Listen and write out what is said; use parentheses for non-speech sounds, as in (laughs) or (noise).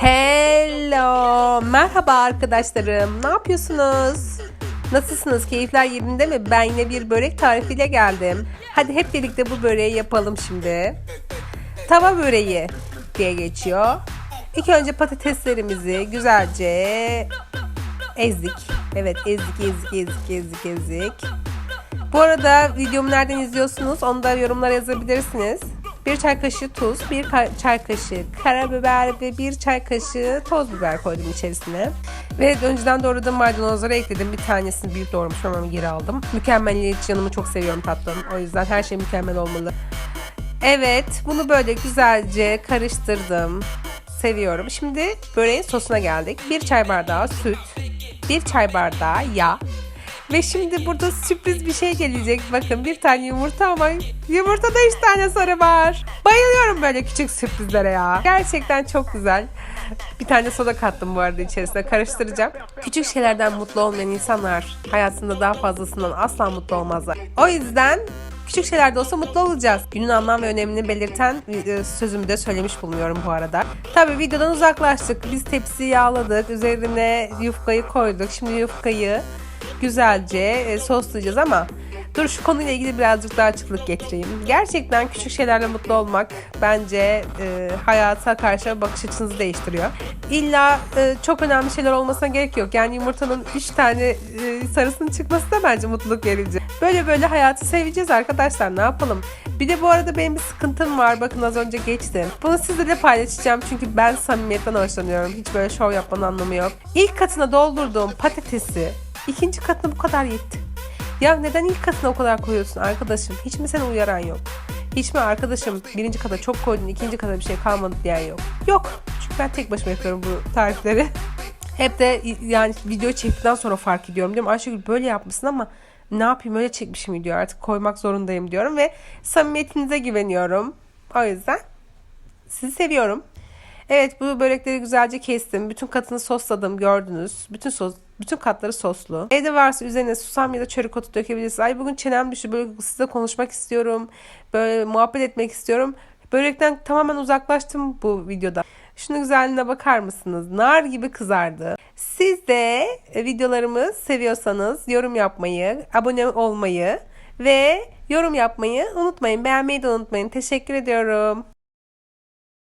Hello, merhaba arkadaşlarım. Ne yapıyorsunuz? Nasılsınız? Keyifler yerinde mi? Ben yine bir börek tarifiyle geldim. Hadi hep birlikte bu böreği yapalım şimdi. Tava böreği diye geçiyor. İlk önce patateslerimizi güzelce ezdik. Evet, ezdik, ezdik, ezdik, ezdik, ezdik. Bu arada videomu nereden izliyorsunuz? Onu da yorumlara yazabilirsiniz. Bir çay kaşığı tuz, bir ka- çay kaşığı karabiber ve bir çay kaşığı toz biber koydum içerisine. Ve önceden doğradığım maydanozları ekledim. Bir tanesini büyük doğramışım ama geri aldım. Mükemmeliyetçi yanımı çok seviyorum tatlım. O yüzden her şey mükemmel olmalı. Evet, bunu böyle güzelce karıştırdım. Seviyorum. Şimdi böreğin sosuna geldik. Bir çay bardağı süt, bir çay bardağı yağ, ve şimdi burada sürpriz bir şey gelecek. Bakın bir tane yumurta ama yumurtada üç tane sarı var. Bayılıyorum böyle küçük sürprizlere ya. Gerçekten çok güzel. Bir tane soda kattım bu arada içerisine karıştıracağım. Küçük şeylerden mutlu olmayan insanlar hayatında daha fazlasından asla mutlu olmazlar. O yüzden Küçük şeylerde olsa mutlu olacağız. Günün anlam ve önemini belirten e, sözümü de söylemiş bulunuyorum bu arada. Tabii videodan uzaklaştık. Biz tepsiyi yağladık. Üzerine yufkayı koyduk. Şimdi yufkayı güzelce e, soslayacağız ama dur şu konuyla ilgili birazcık daha açıklık getireyim. Gerçekten küçük şeylerle mutlu olmak bence e, hayata karşı bakış açınızı değiştiriyor. İlla e, çok önemli şeyler olmasına gerek yok. Yani yumurtanın 3 tane e, sarısının çıkması da bence mutluluk verici. Böyle böyle hayatı seveceğiz arkadaşlar ne yapalım. Bir de bu arada benim bir sıkıntım var. Bakın az önce geçti. Bunu sizlerle paylaşacağım çünkü ben samimiyetten hoşlanıyorum. Hiç böyle şov yapmanın anlamı yok. İlk katına doldurduğum patatesi ikinci katına bu kadar yetti. Ya neden ilk katına o kadar koyuyorsun arkadaşım? Hiç mi seni uyaran yok? Hiç mi arkadaşım birinci kata çok koydun ikinci kata bir şey kalmadı diyen yok? Yok. Çünkü ben tek başıma yapıyorum bu tarifleri. (laughs) Hep de yani video çektikten sonra fark ediyorum diyorum. Ayşegül böyle yapmışsın ama ne yapayım öyle çekmişim video artık koymak zorundayım diyorum ve samimiyetinize güveniyorum. O yüzden sizi seviyorum. Evet bu börekleri güzelce kestim. Bütün katını sosladım gördünüz. Bütün sos, bütün katları soslu. Evde varsa üzerine susam ya da çörek otu dökebilirsiniz. Ay bugün çenem düştü. Böyle size konuşmak istiyorum. Böyle muhabbet etmek istiyorum. Börekten tamamen uzaklaştım bu videoda. Şunu güzelliğine bakar mısınız? Nar gibi kızardı. Siz de videolarımı seviyorsanız yorum yapmayı, abone olmayı ve yorum yapmayı unutmayın. Beğenmeyi de unutmayın. Teşekkür ediyorum.